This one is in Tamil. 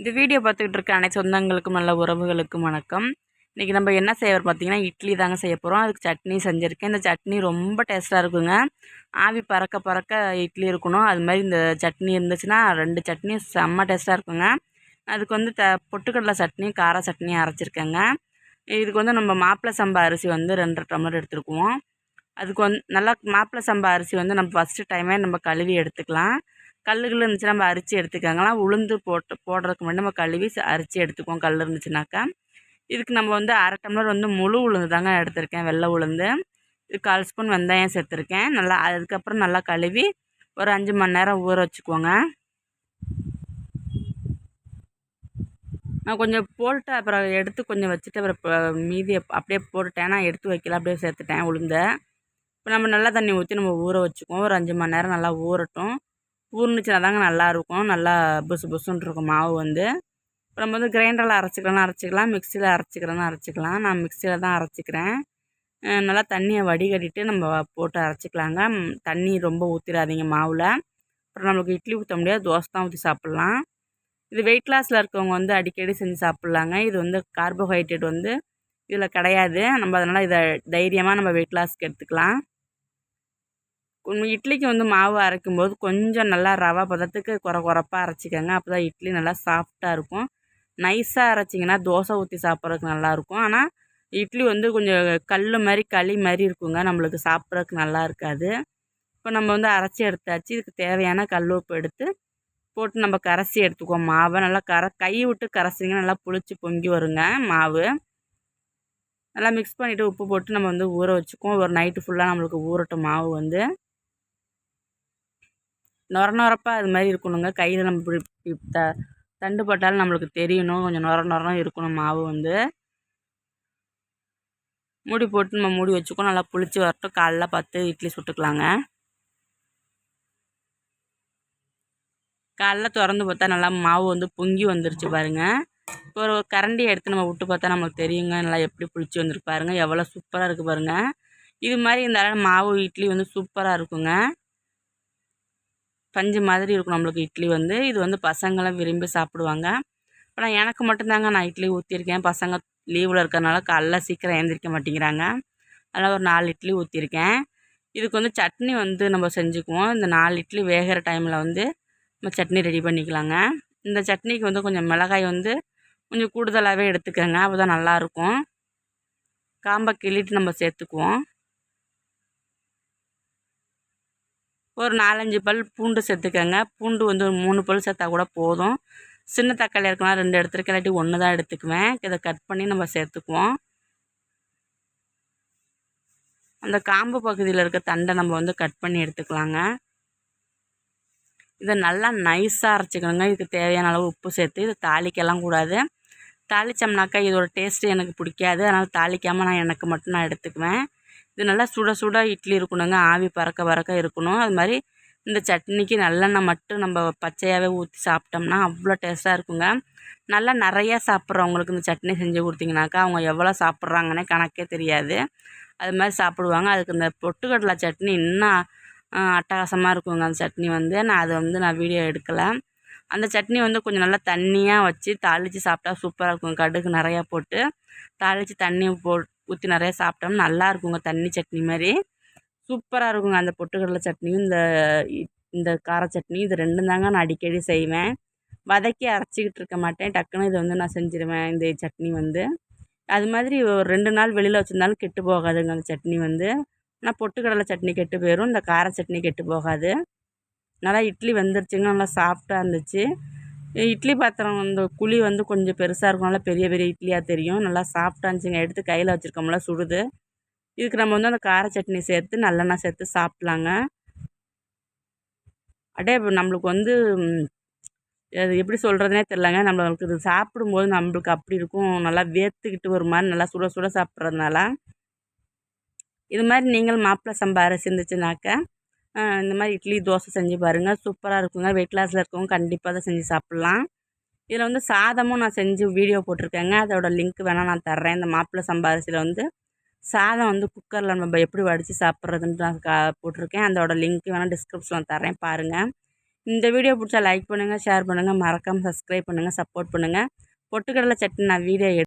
இந்த வீடியோ பார்த்துக்கிட்டு இருக்க அனைத்து சொந்தங்களுக்கும் நல்ல உறவுகளுக்கும் வணக்கம். இன்றைக்கி நம்ம என்ன செய்ய பார்த்தீங்கன்னா இட்லி தாங்க செய்ய போகிறோம் அதுக்கு சட்னி செஞ்சுருக்கேன். இந்த சட்னி ரொம்ப டேஸ்ட்டாக இருக்குங்க. ஆவி பறக்க பறக்க இட்லி இருக்கணும். அது மாதிரி இந்த சட்னி இருந்துச்சுன்னா ரெண்டு சட்னி செம்ம டேஸ்ட்டாக இருக்குங்க. அதுக்கு வந்து த பொட்டுக்கடலை சட்னி கார சட்னி அரைச்சிருக்கேங்க. இதுக்கு வந்து நம்ம மாப்பிள்ளை சம்பா அரிசி வந்து ரெண்டரை டம்ளர் எடுத்துருக்குவோம். அதுக்கு வந்து நல்லா மாப்பிள்ளை சம்பா அரிசி வந்து நம்ம ஃபஸ்ட்டு டைமே நம்ம கழுவி எடுத்துக்கலாம். கல்லுகள் இருந்துச்சுன்னா நம்ம அரிச்சு எடுத்துக்கோங்களாம் உளுந்து போட்டு போடுறதுக்கு முன்னாடி நம்ம கழுவி அரிச்சு எடுத்துக்குவோம் கல் இருந்துச்சுனாக்கா. இதுக்கு நம்ம வந்து அரை டம்ளர் வந்து முழு உளுந்து தாங்க எடுத்திருக்கேன் வெள்ளை உளுந்து. இது கால் ஸ்பூன் வெந்தயம் சேர்த்துருக்கேன். நல்லா அதுக்கப்புறம் நல்லா கழுவி ஒரு அஞ்சு மணி நேரம் ஊற வச்சுக்குவோங்க. நான் கொஞ்சம் போட்டு அப்புறம் எடுத்து கொஞ்சம் வச்சுட்டு அப்புறம் மீதி அப்படியே போட்டுட்டேன். நான் எடுத்து வைக்கல அப்படியே சேர்த்துட்டேன் உளுந்தை. இப்போ நம்ம நல்லா தண்ணி ஊற்றி நம்ம ஊற வச்சுக்குவோம். ஒரு அஞ்சு மணி நேரம் நல்லா ஊறட்டும். ஊறுனுச்சுனா தாங்க நல்லாயிருக்கும் நல்லா புசு புசுன்னு இருக்கும் மாவு வந்து. நம்ம வந்து கிரைண்டரில் அரைச்சிக்கலாம் அரைச்சிக்கலாம் மிக்சியில் அரைச்சிக்கிறோன்னா அரைச்சிக்கலாம். நான் மிக்சியில் தான் அரைச்சிக்கிறேன். நல்லா தண்ணியை வடிகட்டிட்டு நம்ம போட்டு அரைச்சிக்கலாங்க. தண்ணி ரொம்ப ஊற்றிடாதீங்க மாவில். அப்புறம் நம்மளுக்கு இட்லி ஊற்ற முடியாது தோசை தான் ஊற்றி சாப்பிட்லாம். இது வெயிட் லாஸில் இருக்கவங்க வந்து அடிக்கடி செஞ்சு சாப்பிட்லாங்க. இது வந்து கார்போஹைட்ரேட் வந்து இதில் கிடையாது. நம்ம அதனால் இதை தைரியமாக நம்ம வெயிட் லாஸ்க்கு எடுத்துக்கலாம். இட்லிக்கு வந்து மாவு அரைக்கும் போது கொஞ்சம் நல்லா ரவா பதத்துக்கு குறை குறைப்பாக அரைச்சிக்கோங்க. அப்போ தான் இட்லி நல்லா சாஃப்டாக இருக்கும். நைஸாக அரைச்சிங்கன்னா தோசை ஊற்றி சாப்பிட்றதுக்கு நல்லாயிருக்கும் ஆனால் இட்லி வந்து கொஞ்சம் கல் மாதிரி களி மாதிரி இருக்குங்க. நம்மளுக்கு சாப்பிட்றதுக்கு நல்லா இருக்காது. இப்போ நம்ம வந்து அரைச்சி எடுத்தாச்சு. இதுக்கு தேவையான கல் உப்பு எடுத்து போட்டு நம்ம கரைச்சி எடுத்துக்குவோம். மாவை நல்லா கரை கை விட்டு கரைச்சிங்கன்னா நல்லா புளிச்சு பொங்கி வருங்க மாவு. நல்லா மிக்ஸ் பண்ணிவிட்டு உப்பு போட்டு நம்ம வந்து ஊற வச்சுக்குவோம். ஒரு நைட்டு ஃபுல்லாக நம்மளுக்கு ஊறட்டும் மாவு வந்து. நொர நொரப்பாக அது மாதிரி இருக்கணுங்க. கையில் நம்ம இப்படி த தண்டு போட்டாலும் நம்மளுக்கு தெரியணும். கொஞ்சம் நொர நொரம் இருக்கணும் மாவு வந்து. மூடி போட்டு நம்ம மூடி வச்சுக்கோ நல்லா புளிச்சு வரட்டும். காலைல பார்த்து இட்லி சுட்டுக்கலாங்க. காலைல திறந்து பார்த்தா நல்லா மாவு வந்து பொங்கி வந்துருச்சு பாருங்கள் இப்போ ஒரு கரண்டி எடுத்து நம்ம விட்டு பார்த்தா நம்மளுக்கு தெரியுங்க. நல்லா எப்படி புளிச்சு வந்துருக்கு பாருங்கள் எவ்வளோ சூப்பராக இருக்குது பாருங்கள் இது மாதிரி இருந்தாலும் மாவு இட்லி வந்து சூப்பராக இருக்குங்க. பஞ்சு மாதிரி இருக்கும் நம்மளுக்கு இட்லி வந்து. இது வந்து பசங்களாம் விரும்பி சாப்பிடுவாங்க. ஆனால் எனக்கு மட்டும்தாங்க நான் இட்லி ஊற்றிருக்கேன் பசங்க லீவில் இருக்கிறனால காலைல சீக்கிரம் எழுந்திரிக்க மாட்டேங்கிறாங்க. அதனால் ஒரு நாலு இட்லி ஊற்றிருக்கேன் இதுக்கு வந்து சட்னி வந்து நம்ம செஞ்சுக்குவோம். இந்த நாலு இட்லி வேகிற டைமில் வந்து நம்ம சட்னி ரெடி பண்ணிக்கலாங்க. இந்த சட்னிக்கு வந்து கொஞ்சம் மிளகாய் வந்து கொஞ்சம் கூடுதலாகவே எடுத்துக்கோங்க. அப்போ தான் நல்லாயிருக்கும். காம்பை கிள்ளிட்டு நம்ம சேர்த்துக்குவோம். ஒரு நாலஞ்சு பல் பூண்டு சேர்த்துக்கோங்க. பூண்டு வந்து ஒரு மூணு பல் சேர்த்தா கூட போதும். சின்ன தக்காளி இருக்கலாம் ரெண்டு எடுத்துருக்க இல்லாட்டி ஒன்று தான் எடுத்துக்குவேன். இதை கட் பண்ணி நம்ம சேர்த்துக்குவோம். அந்த காம்பு பகுதியில் இருக்க தண்டை நம்ம வந்து கட் பண்ணி எடுத்துக்கலாங்க. இதை நல்லா நைஸாக அரைச்சிக்கணுங்க. இதுக்கு தேவையான அளவு உப்பு சேர்த்து இதை தாளிக்கலாம் கூடாது. தாளித்தோம்னாக்கா இதோட டேஸ்ட்டு எனக்கு பிடிக்காது. அதனால் தாளிக்காமல் நான் எனக்கு மட்டும் நான் எடுத்துக்குவேன். இது நல்லா சுட சுட இட்லி இருக்கணுங்க. ஆவி பறக்க பறக்க இருக்கணும். அது மாதிரி இந்த சட்னிக்கு நல்லெண்ணெய் மட்டும் நம்ம பச்சையாகவே ஊற்றி சாப்பிட்டோம்னா அவ்வளோ டேஸ்ட்டாக இருக்குங்க. நல்லா நிறையா சாப்பிட்றவங்களுக்கு இந்த சட்னி செஞ்சு கொடுத்தீங்கனாக்கா அவங்க எவ்வளோ சாப்பிட்றாங்கன்னே கணக்கே தெரியாது. அது மாதிரி சாப்பிடுவாங்க. அதுக்கு இந்த பொட்டுக்கடலை சட்னி இன்னும் அட்டகாசமாக இருக்குங்க அந்த சட்னி வந்து. நான் அதை வந்து நான் வீடியோ எடுக்கலை. அந்த சட்னி வந்து கொஞ்சம் நல்லா தண்ணியாக வச்சு தாளித்து சாப்பிட்டா சூப்பராக இருக்கும் கடுகு நிறையா போட்டு தாளித்து தண்ணி போ ஊற்றி நிறையா சாப்பிட்டோம்னா நல்லா இருக்குங்க தண்ணி சட்னி மாதிரி. சூப்பராக இருக்குங்க அந்த பொட்டுக்கடலை சட்னியும் இந்த இந்த கார சட்னி இது ரெண்டும் தாங்க நான் அடிக்கடி செய்வேன். வதக்கி அரைச்சிக்கிட்டு இருக்க மாட்டேன் டக்குன்னு இதை வந்து நான் செஞ்சுருவேன் இந்த சட்னி வந்து. அது மாதிரி ஒரு ரெண்டு நாள் வெளியில் வச்சுருந்தாலும் கெட்டு போகாதுங்க அந்த சட்னி வந்து. ஆனால் பொட்டுக்கடலை சட்னி கெட்டு போயிடும் இந்த கார சட்னி கெட்டு போகாது. நல்லா இட்லி வெந்துருச்சுங்க நல்லா சாஃப்டாக இருந்துச்சு. இட்லி பாத்திரம் இந்த குழி வந்து கொஞ்சம் பெருசாக இருக்கும் நல்லா பெரிய பெரிய இட்லியாக தெரியும். நல்லா சாஃப்டாக இருந்துச்சுங்க. எடுத்து கையில் வச்சுருக்கோம்ல சுடுது. இதுக்கு நம்ம வந்து அந்த கார சட்னி சேர்த்து நல்லெண்ணெய் சேர்த்து சாப்பிட்லாங்க. அப்படியே நம்மளுக்கு வந்து அது எப்படி சொல்கிறதுனே தெரிலங்க நம்மளுக்கு இது சாப்பிடும்போது நம்மளுக்கு அப்படி இருக்கும். நல்லா வேர்த்துக்கிட்டு ஒரு மாதிரி நல்லா சுட சுட சாப்பிட்றதுனால. இது மாதிரி நீங்கள் மாப்பிள்ளை சம்பா அரிசி இருந்துச்சுனாக்கா இந்த மாதிரி இட்லி தோசை செஞ்சு பாருங்கள் சூப்பராக இருக்குங்க. வெயிட் லாஸில் இருக்கவங்க கண்டிப்பாக அதை செஞ்சு சாப்பிட்லாம். இதில் வந்து சாதமும் நான் செஞ்சு வீடியோ போட்டிருக்கேங்க. அதோடய லிங்க் வேணால் நான் தர்றேன். இந்த மாப்பிள்ளை சம்பாரிசியில் வந்து சாதம் வந்து குக்கரில் நம்ம எப்படி வடித்து சாப்பிட்றதுன்ட்டு நான் கா போட்டிருக்கேன். அதோட லிங்க் வேணால் டிஸ்கிரிப்ஷனில் தர்றேன். பாருங்கள் இந்த வீடியோ பிடிச்சா லைக் பண்ணுங்கள் ஷேர் பண்ணுங்கள் மறக்காமல் சப்ஸ்கிரைப் பண்ணுங்கள் சப்போர்ட் பண்ணுங்கள் பொட்டுக்கடலை சட்னி நான் வீடியோ